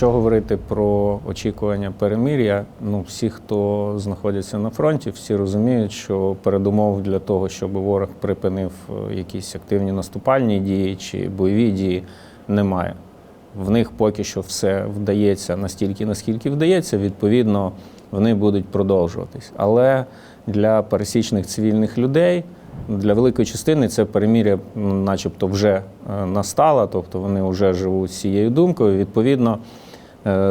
Якщо говорити про очікування перемир'я, ну всі, хто знаходяться на фронті, всі розуміють, що передумов для того, щоб ворог припинив е, якісь активні наступальні дії чи бойові дії, немає. В них поки що все вдається настільки, наскільки вдається, відповідно, вони будуть продовжуватись. Але для пересічних цивільних людей, для великої частини це переміря, начебто, вже е, настало, тобто вони вже живуть з цією думкою. Відповідно,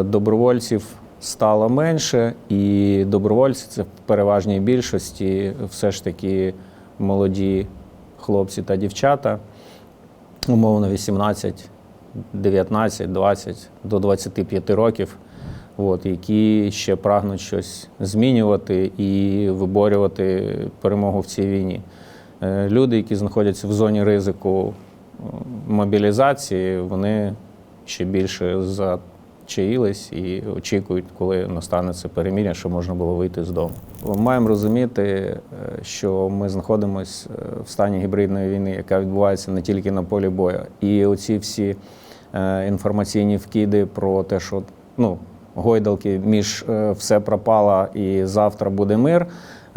добровольців стало менше, і добровольці це в переважній більшості все ж таки молоді хлопці та дівчата, умовно 18, 19, 20 до 25 років, от, які ще прагнуть щось змінювати і виборювати перемогу в цій війні. Е, Люди, які знаходяться в зоні ризику е, мобілізації, вони ще більше зачаїлись і очікують, коли настане це перемір'я, що можна було вийти з дому. Маємо розуміти, е, що ми знаходимося в стані гібридної війни, яка відбувається не тільки на полі бою. І оці всі е, інформаційні вкиди про те, що ну, гойдалки між е, все пропало і завтра буде мир.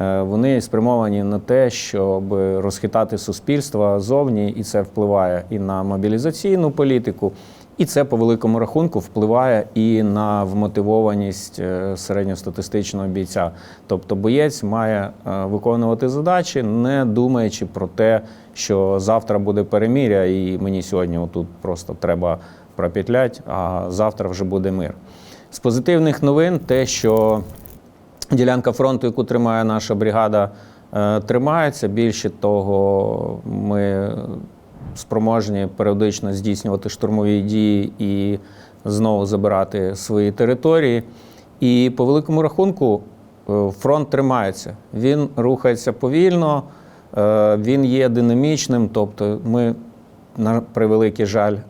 е, Вони спрямовані на те, щоб розхитати суспільство зовні, і це впливає і на мобілізаційну політику, і це по великому рахунку впливає і на вмотивованість е, середньостатистичного бійця. Тобто боєць має е, виконувати задачі, не думаючи про те, що завтра буде переміря, і мені сьогодні отут просто треба пропетлять, а завтра вже буде мир. З позитивних новин те, що ділянка фронту, яку тримає наша бригада, е, тримається. Більше того, ми спроможні періодично здійснювати штурмові дії і знову забирати свої території. І по великому рахунку е, фронт тримається. Він рухається повільно, е, він є динамічним, тобто ми, на превеликий жаль, е,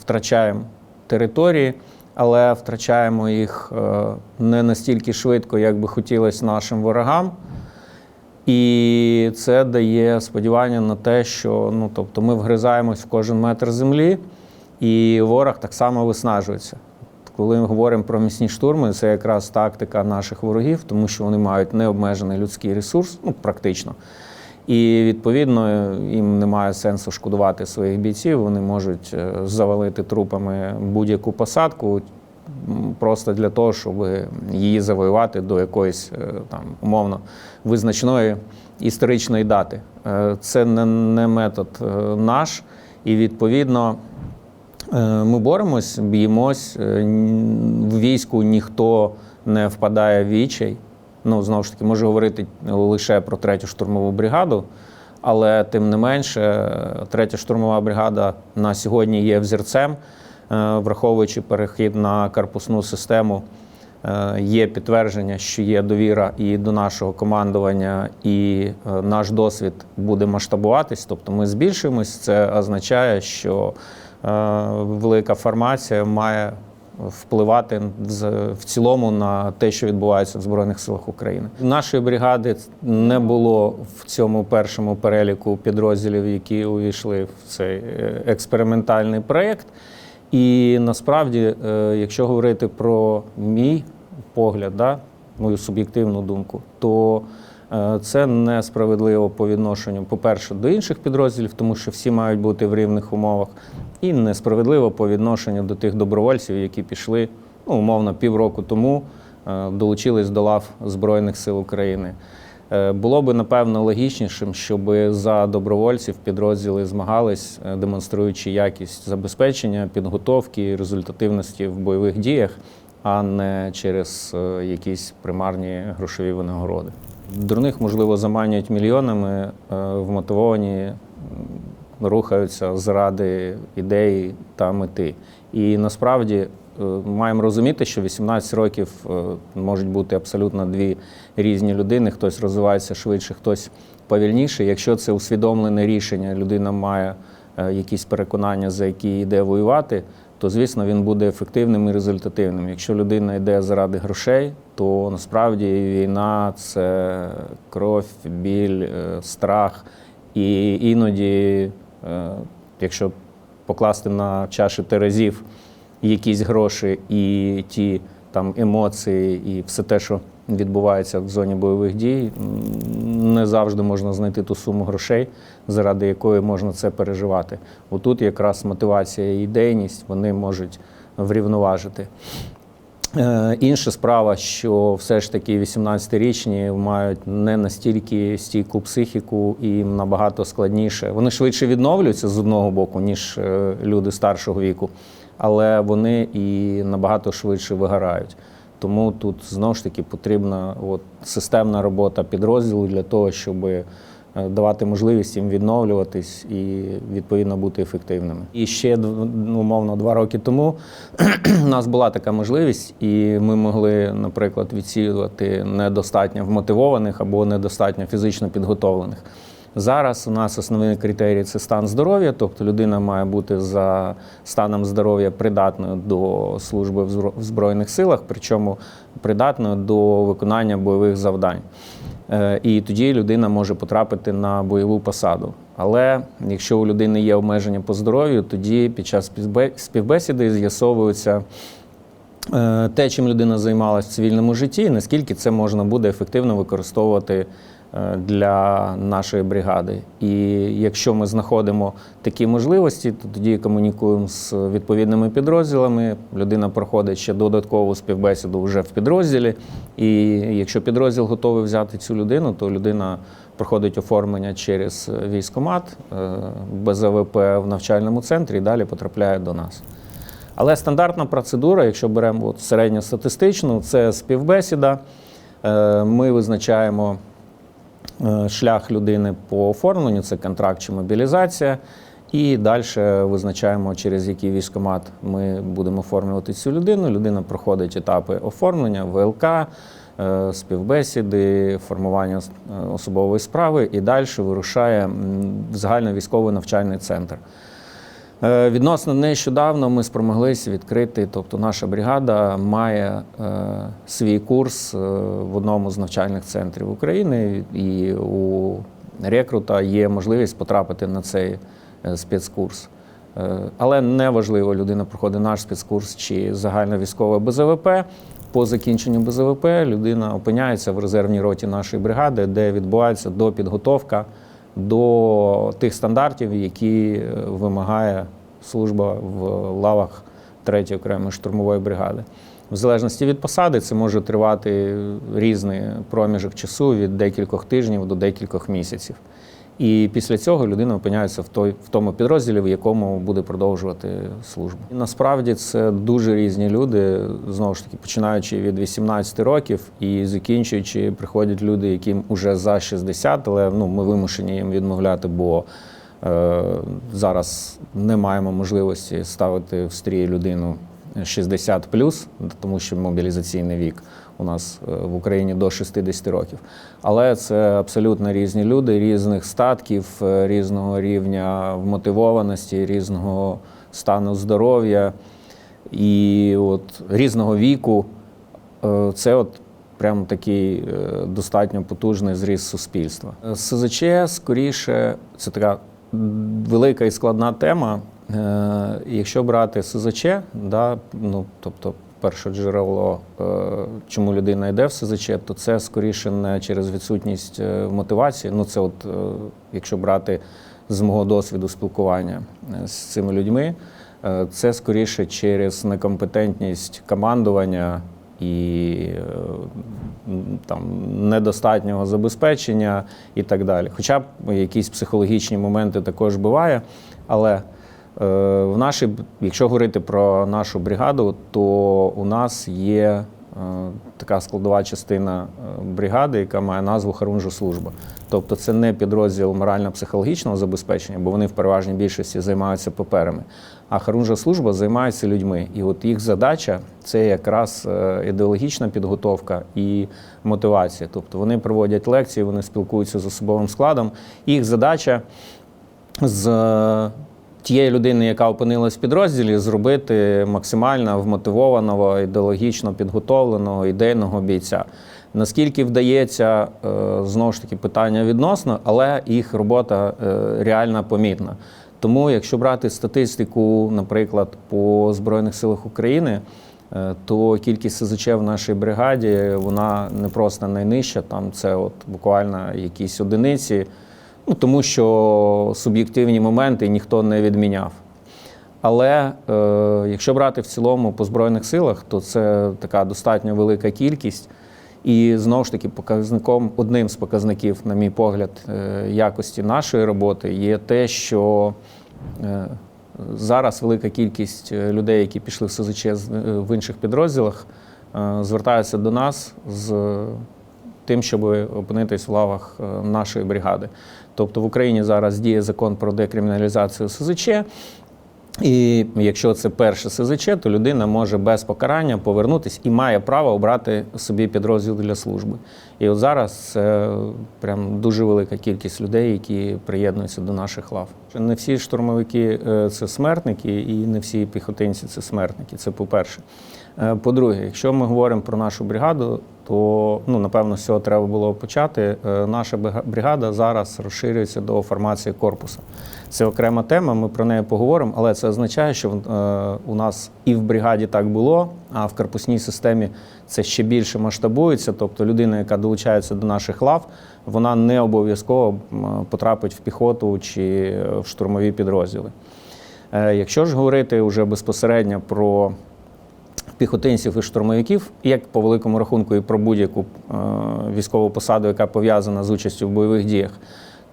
втрачаємо території, але втрачаємо їх не настільки швидко, як би хотілося нашим ворогам. І це дає сподівання на те, що ну, тобто ми вгризаємось в кожен метр землі, і ворог так само виснажується. Коли ми говоримо про міцні штурми, це якраз тактика наших ворогів, тому що вони мають необмежений людський ресурс, ну практично. І відповідно їм немає сенсу шкодувати своїх бійців. Вони можуть е, завалити трупами будь-яку посадку просто для того, щоб її завоювати до якоїсь е, там умовно визначної історичної дати. Е, Це не, не метод е, наш, і відповідно. Ми боремось, б'ємось. В війську ніхто не впадає в відчай. Ну, знову ж таки, можу говорити лише про третю штурмову бригаду, але тим не менше, третя штурмова бригада на сьогодні є взірцем, враховуючи перехід на корпусну систему. Е, Є підтвердження, що є довіра і до нашого командування, і е, наш досвід буде масштабуватись. Тобто ми збільшуємось. Це означає, що е, велика формація має впливати в цілому на те, що відбувається в Збройних силах України. Нашої бригади не було в цьому першому переліку підрозділів, які увійшли в цей е, експериментальний проєкт. І насправді, е, якщо говорити про мій погляд, да, мою суб'єктивну думку, то е, це несправедливо по відношенню, по-перше, до інших підрозділів, тому що всі мають бути в рівних умовах, і несправедливо по відношенню до тих добровольців, які пішли ну, умовно півроку тому, е, долучились до лав Збройних сил України. Е, Було би напевно логічнішим, щоб за добровольців підрозділи змагались, е, демонструючи якість забезпечення, підготовки результативності в бойових діях, а не через е, якісь примарні грошові винагороди. Дурних, можливо, заманюють мільйонами, вмотивовані рухаються заради ідеї та мети. І насправді маємо розуміти, що 18 років можуть бути абсолютно дві різні людини. Хтось розвивається швидше, хтось повільніше. Якщо це усвідомлене рішення, людина має е, якісь переконання, за які йде воювати, то звісно він буде ефективним і результативним. Якщо людина йде заради грошей, то насправді війна це кров, біль, е, страх. І іноді, е, якщо покласти на чаші терезів якісь гроші і ті там емоції, і все те, що відбувається в зоні бойових дій, не завжди можна знайти ту суму грошей, заради якої можна це переживати. Отут якраз мотивація і ідейність вони можуть врівноважити. Е, Інша справа, що все ж таки 18-річні мають не настільки стійку психіку і набагато складніше. Вони швидше відновлюються з одного боку, ніж е, люди старшого віку, але вони і набагато швидше вигорають. Тому тут знову ж таки потрібна от, системна робота підрозділу для того, щоб е, давати можливість їм відновлюватись і відповідно бути ефективними. І ще ну, умовно два роки тому у нас була така можливість, і ми могли, наприклад, відсіювати недостатньо вмотивованих або недостатньо фізично підготовлених. Зараз у нас основний критерій це стан здоров'я, тобто людина має бути за станом здоров'я придатною до служби в Збройних силах, причому придатною до виконання бойових завдань. Е, І тоді людина може потрапити на бойову посаду. Але якщо у людини є обмеження по здоров'ю, тоді під час співбесіди з'ясовується е, те, чим людина займалася в цивільному житті, наскільки це можна буде ефективно використовувати для нашої бригади. І якщо ми знаходимо такі можливості, то тоді комунікуємо з відповідними підрозділами. Людина проходить ще додаткову співбесіду вже в підрозділі. І якщо підрозділ готовий взяти цю людину, то людина проходить оформлення через військомат е, без АВП в навчальному центрі і далі потрапляє до нас. Але стандартна процедура, якщо беремо середньостатистичну, це співбесіда. Е, Ми визначаємо е, шлях людини по оформленню, це контракт чи мобілізація. І далі визначаємо, через який військомат ми будемо оформлювати цю людину. Людина проходить етапи оформлення, ВЛК, е, співбесіди, формування е, особової справи і далі вирушає в загальновійськовий навчальний центр. Е, Відносно нещодавно ми спромоглися відкрити, тобто наша бригада має е, свій курс е, в одному з навчальних центрів України, і у рекрута є можливість потрапити на цей спецкурс. Але не важливо, людина проходить наш спецкурс чи загальновійськове БЗВП. По закінченню БЗВП людина опиняється в резервній роті нашої бригади, де відбувається допідготовка до тих стандартів, які е, вимагає служба в лавах 3-ї окремої штурмової бригади. В залежності від посади це може тривати різний проміжок часу від декількох тижнів до декількох місяців. І після цього людина опиняється в той в тому підрозділі, в якому буде продовжувати службу. І насправді це дуже різні люди, знову ж таки, починаючи від 18 років і закінчуючи, приходять люди, яким уже за 60, але ну ми вимушені їм відмовляти, бо е, зараз не маємо можливості ставити в стрій людину 60 тому що мобілізаційний вік у нас е, в Україні до 60 років. Але це абсолютно різні люди, різних статків, е, різного рівня вмотивованості, різного стану здоров'я і от різного віку. Е, Це от прям такий достатньо потужний зріст суспільства. СЗЧ скоріше це така велика і складна тема. Е, Якщо брати СЗЧ, да, ну тобто перше джерело, е, чому людина йде в СЗЧ, то це скоріше не через відсутність е, мотивації. Ну це от якщо брати з мого досвіду спілкування з цими людьми, це скоріше через некомпетентність командування і там недостатнього забезпечення і так далі. Хоча б якісь психологічні моменти також буває, але в нашій, якщо говорити про нашу бригаду, то у нас є е, така складова частина е, бригади, яка має назву Харунжа служба. Тобто це не підрозділ морально-психологічного забезпечення, бо вони в переважній більшості займаються паперами. А Харунжа служба займається людьми. І от їх задача це якраз е, ідеологічна підготовка і мотивація. Тобто вони проводять лекції, вони спілкуються з особовим складом. Їх задача з е, тієї людини, яка опинилась в підрозділі, зробити максимально вмотивованого, ідеологічно підготовленого, ідейного бійця. Наскільки вдається, е, знову ж таки, питання відносно, але їх робота е, реально помітна. Тому, якщо брати статистику, наприклад, по Збройних силах України, е, то кількість СЗЧ в нашій бригаді вона не просто найнижча, там це от буквально якісь одиниці, ну тому що суб'єктивні моменти ніхто не відміняв. Але е, якщо брати в цілому по Збройних силах, то це така достатньо велика кількість. І знову ж таки, показником, одним з показників, на мій погляд, е, якості нашої роботи є те, що е, зараз велика кількість е, людей, які пішли в СЗЧ е, в інших підрозділах, е, звертаються до нас з тим, щоб опинитись в лавах е, нашої бригади. Тобто в Україні зараз діє закон про декриміналізацію СЗЧ. І якщо це перше СЗЧ, то людина може без покарання повернутися і має право обрати собі підрозділ для служби. І от зараз це прям дуже велика кількість людей, які приєднуються до наших лав. Не всі штурмовики е, це смертники, і не всі піхотинці це смертники. Це по-перше. Е, По-друге, якщо ми говоримо про нашу бригаду, то ну напевно з цього треба було почати. Е, Наша бригада зараз розширюється до формації корпусу. Це окрема тема, ми про неї поговоримо, але це означає, що е, у нас і в бригаді так було, а в корпусній системі це ще більше масштабується. Тобто людина, яка долучається до наших лав, вона не обов'язково потрапить в піхоту чи в штурмові підрозділи. Е, Якщо ж говорити вже безпосередньо про піхотинців і штурмовиків, як по великому рахунку, і про будь-яку е, військову посаду, яка пов'язана з участю в бойових діях,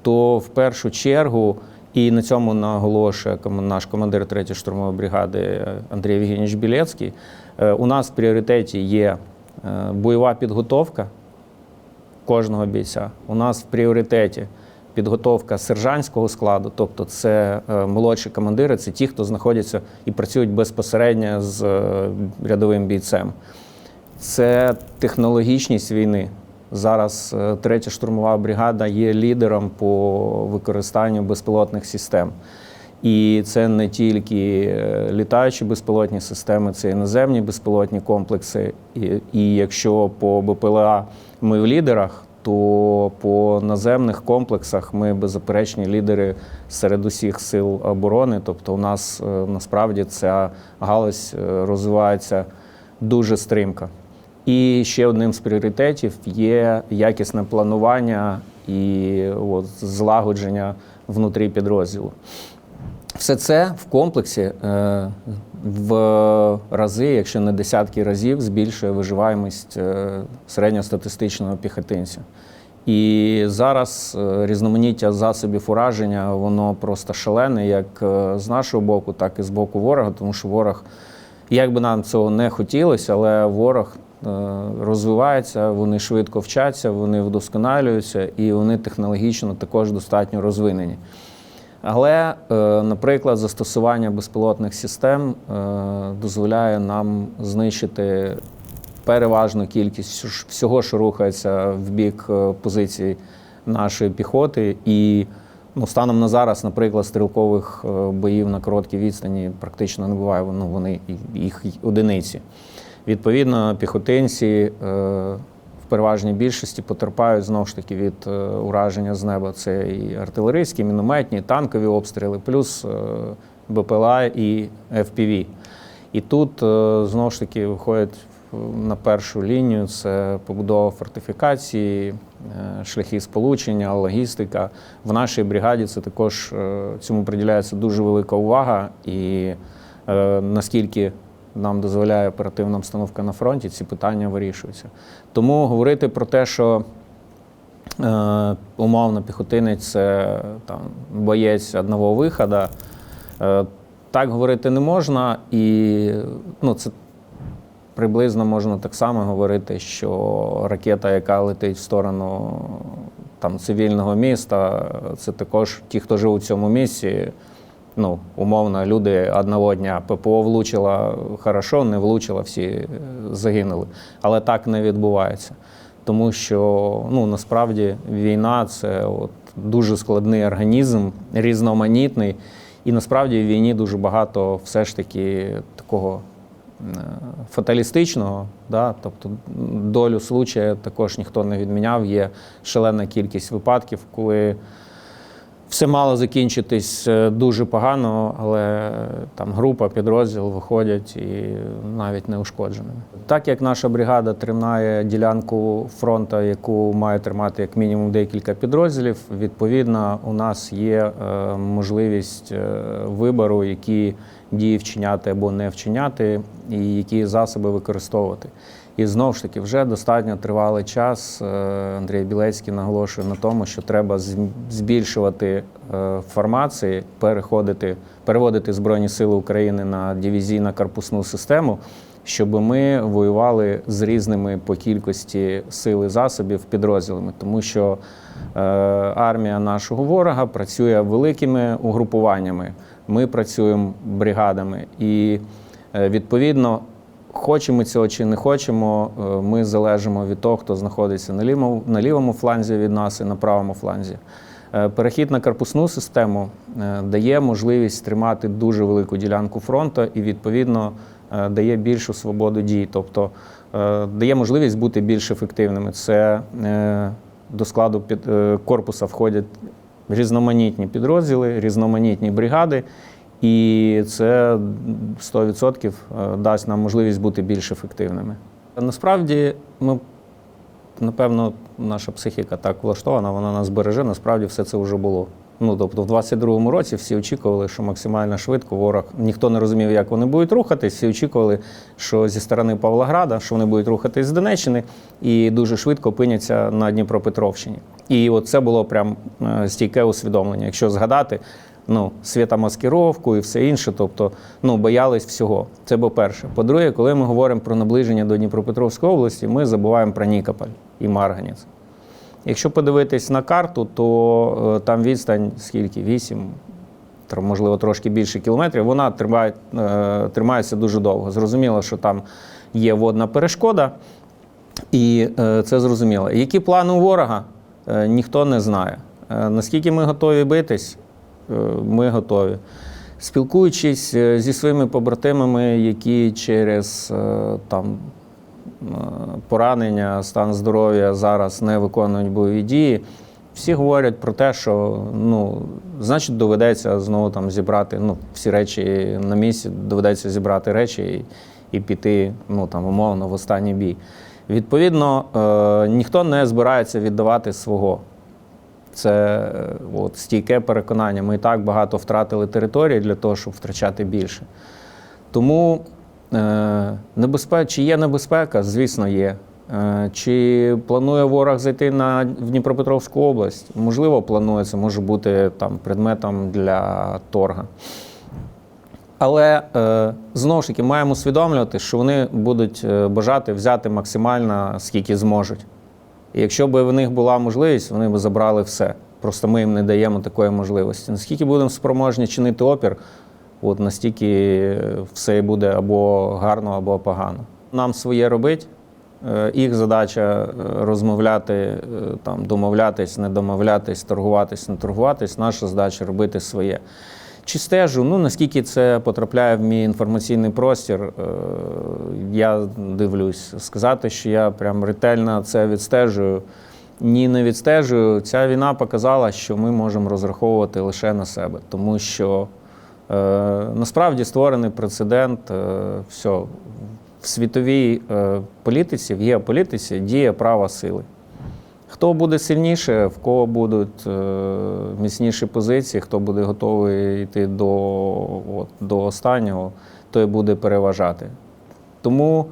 то в першу чергу, і на цьому наголошує наш командир 3-ї штурмової бригади Андрій Євгенійович Білецький, е, у нас в пріоритеті є е, бойова підготовка кожного бійця. У нас в пріоритеті підготовка сержантського складу, тобто це е, молодші командири, це ті, хто знаходяться і працюють безпосередньо з е, рядовим бійцем. Це технологічність війни. Зараз е, третя штурмова бригада є лідером по використанню безпілотних систем. І це не тільки літаючі безпілотні системи, це і наземні безпілотні комплекси. І, і якщо по БПЛА ми в лідерах, то по наземних комплексах ми беззаперечні лідери серед усіх сил оборони. Тобто, у нас е, насправді ця галузь е, розвивається дуже стрімко. І ще одним з пріоритетів є якісне планування і от, злагодження внутрі підрозділу. Все це в комплексі е, в рази, якщо не десятки разів, збільшує виживаємість е, середньостатистичного піхотинця. І зараз е, різноманіття засобів ураження, воно просто шалене, як е, з нашого боку, так і з боку ворога, тому що ворог, як би нам цього не хотілося, але ворог е, розвивається, вони швидко вчаться, вони вдосконалюються і вони технологічно також достатньо розвинені. Але, е, наприклад, застосування безпілотних систем е, дозволяє нам знищити переважну кількість всього, що рухається в бік е, позицій нашої піхоти. І ну, станом на зараз, наприклад, стрілкових боїв на короткій відстані практично не буває. Ну, вони їх одиниці. Відповідно, піхотинці переважній більшості потерпають знову ж таки від е, ураження з неба. Це і артилерійські, мінометні, танкові обстріли, плюс е, БПЛА і FPV. І тут е, знову ж таки виходить в- на першу лінію це побудова фортифікації, шляхи сполучення, логістика. В нашій бригаді це також цьому приділяється дуже велика увага. І наскільки нам дозволяє оперативна обстановка на фронті, ці питання вирішуються. Тому говорити про те, що е, умовно піхотинець це там, боєць одного виходу, е, так говорити не можна, і ну, це приблизно можна так само говорити, що ракета, яка летить в сторону там, цивільного міста, це також ті, хто живуть в цьому місці. Ну, умовно, люди одного дня ППО влучила хорошо, не влучила, всі е, загинули. Але так не відбувається. Тому що ну, насправді війна це от дуже складний організм, різноманітний. І насправді в війні дуже багато все ж таки такого е, фаталістичного, да? тобто долю случая також ніхто не відміняв. Є шалена кількість випадків, коли Все мало закінчитись е, дуже погано, але е, там група, підрозділ виходять і навіть не ушкодженими. Так як наша бригада тримає ділянку фронту, яку має тримати як мінімум декілька підрозділів, відповідно, у нас є е, можливість вибору, які дії вчиняти або не вчиняти, і які засоби використовувати. І знову ж таки, вже достатньо тривалий час. е, Андрій Білецький наголошує на тому, що треба збільшувати е, формації, переходити, переводити Збройні Сили України на дивізійно-корпусну систему, щоб ми воювали з різними по кількості сил і засобів підрозділами, тому що е, армія нашого ворога працює великими угрупуваннями. Ми працюємо бригадами, і відповідно Хочемо цього чи не хочемо, е, ми залежимо від того, хто знаходиться на лівому, на лівому фланзі від нас і на правому фланзі. Е, Перехід на корпусну систему е, дає можливість тримати дуже велику ділянку фронту і, відповідно, дає більшу свободу дій, тобто дає можливість бути більш ефективними. Це до складу корпуса входять різноманітні підрозділи, різноманітні бригади. І це 100% дасть нам можливість бути більш ефективними. Насправді, ми, напевно, наша психіка так влаштована, вона нас береже, насправді все це вже було. Ну, тобто, в 22-му році всі очікували, що максимально швидко ворог ніхто не розумів, як вони будуть рухатись. Всі очікували, що зі сторони Павлограда, що вони будуть рухатись з Донеччини і дуже швидко опиняться на Дніпропетровщині. І от це було прям е, стійке усвідомлення. Якщо згадати, ну, світомаскировку і все інше, тобто ну, боялись всього. Це по-перше. По-друге, коли ми говоримо про наближення до Дніпропетровської області, ми забуваємо про Нікополь і Марганець. Якщо подивитись на карту, то е, там відстань скільки? 8, можливо, трошки більше кілометрів, вона тримає, е, тримається дуже довго. Зрозуміло, що там є водна перешкода, і е, це зрозуміло. Які плани у ворога, ніхто не знає. Наскільки ми готові битись, ми готові. Спілкуючись е, зі своїми побратимами, які через е, там, е, поранення, стан здоров'я зараз не виконують бойові дії, всі говорять про те, що ну, значить доведеться знову там зібрати ну, всі речі на місці, доведеться зібрати речі і, і піти ну, там, умовно в останній бій. Відповідно, е, ніхто не збирається віддавати свого. Це е, от, стійке переконання. Ми і так багато втратили території для того, щоб втрачати більше. Тому е, небезпека, чи є небезпека? Звісно, є. Е, чи планує ворог зайти на в Дніпропетровську область? Можливо, планує, це може бути там предметом для торга. Але е, знову ж таки маємо усвідомлювати, що вони будуть е, бажати взяти максимально скільки зможуть. Якщо б в них була можливість, вони б забрали все. Просто ми їм не даємо такої можливості. Наскільки будемо спроможні чинити опір, от настільки все буде або гарно, або погано. Нам своє робить. Е, Їх задача е, розмовляти, е, там, домовлятись, не домовлятись, торгуватись, не торгуватись. Наша задача робити своє. Чи стежу? Ну наскільки це потрапляє в мій інформаційний простір, е, я дивлюсь. Сказати, що я прям ретельно це відстежую. Ні, не відстежую. Ця війна показала, що ми можемо розраховувати лише на себе, тому що е, насправді створений прецедент. Е, все, в світовій е, політиці, в геополітиці діє права сили. Хто буде сильніше, в кого будуть е, міцніші позиції, хто буде готовий йти до, от, до останнього, той буде переважати. Тому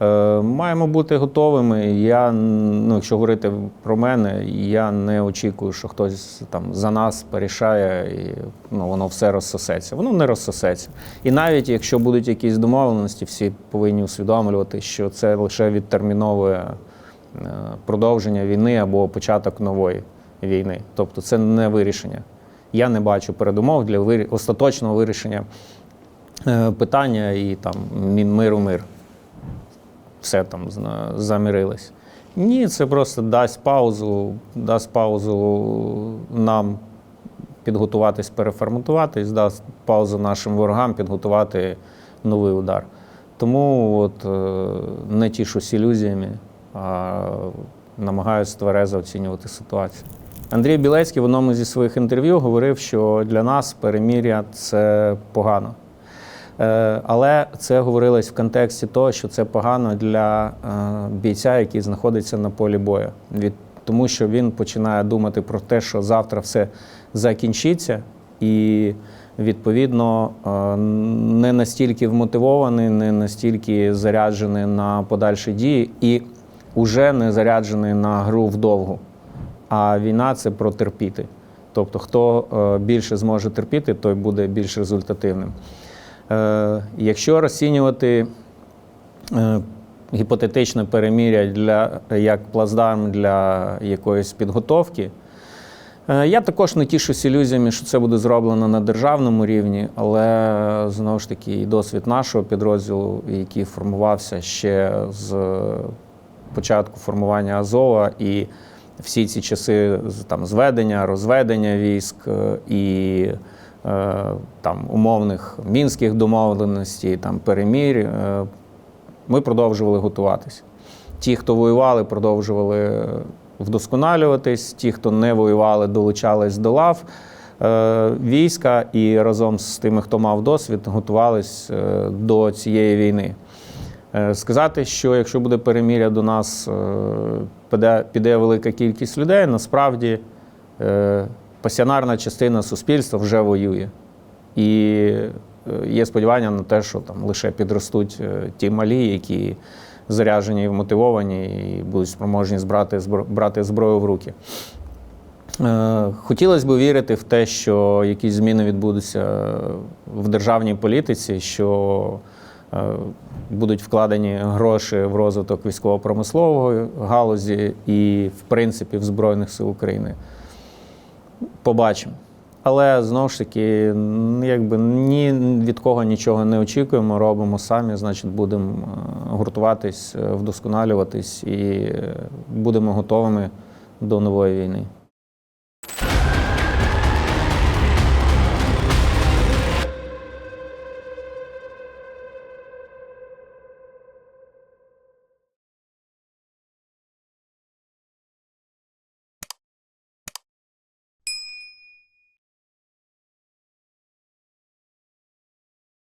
е, маємо бути готовими. Я, ну, якщо говорити про мене, я не очікую, що хтось там за нас порішає і ну, воно все розсосеться. Воно не розсосеться. І навіть якщо будуть якісь домовленості, всі повинні усвідомлювати, що це лише відтерміновує продовження війни або початок нової війни. Тобто це не вирішення. Я не бачу передумов для вирі- остаточного вирішення е, питання і там миру мир. Все там зна- Ні, це просто дасть паузу, дасть паузу нам підготуватись, переформатуватись, дасть паузу нашим ворогам підготувати новий удар. Тому от, е, не тішусь ілюзіями, а намагаюся тверезо оцінювати ситуацію. Андрій Білецький в одному зі своїх інтерв'ю говорив, що для нас перемір'я це погано. Е, Але це говорилось в контексті того, що це погано для е, бійця, який знаходиться на полі бою. Тому, що він починає думати про те, що завтра все закінчиться, і відповідно е, не настільки вмотивований, не настільки заряджений на подальші дії, і вже не заряджений на гру вдовгу. А війна це про терпіти. Тобто, хто е, більше зможе терпіти, той буде більш результативним. Е, Якщо розцінювати е, гіпотетичне переміря для, як плацдарм для якоїсь підготовки, я також не тішусь ілюзіями, що це буде зроблено на державному рівні, але знову ж таки і досвід нашого підрозділу, який формувався ще з початку формування Азова, і всі ці часи там, зведення, розведення військ е, і е, там, умовних мінських домовленостей, там, перемір, е, ми продовжували готуватися. Ті, хто воювали, продовжували вдосконалюватись, ті, хто не воювали, долучались до лав війська і разом з тими, хто мав досвід, готувались до цієї війни. Е, Сказати, що якщо буде переміря до нас, е, піде, піде велика кількість людей, насправді е, пасіонарна частина суспільства вже воює. І є сподівання на те, що там лише підростуть ті малі, які заряджені і вмотивовані, і будуть спроможні збрати, брати зброю в руки. Хотілося б вірити в те, що якісь зміни відбудуться в державній політиці, що будуть вкладені гроші в розвиток військово-промислової галузі і, в принципі, в Збройних сил України. Побачимо. Але знову ж таки, якби ні від кого нічого не очікуємо, робимо самі, значить, будемо е, гуртуватись, е, вдосконалюватись і е, будемо готовими до нової війни.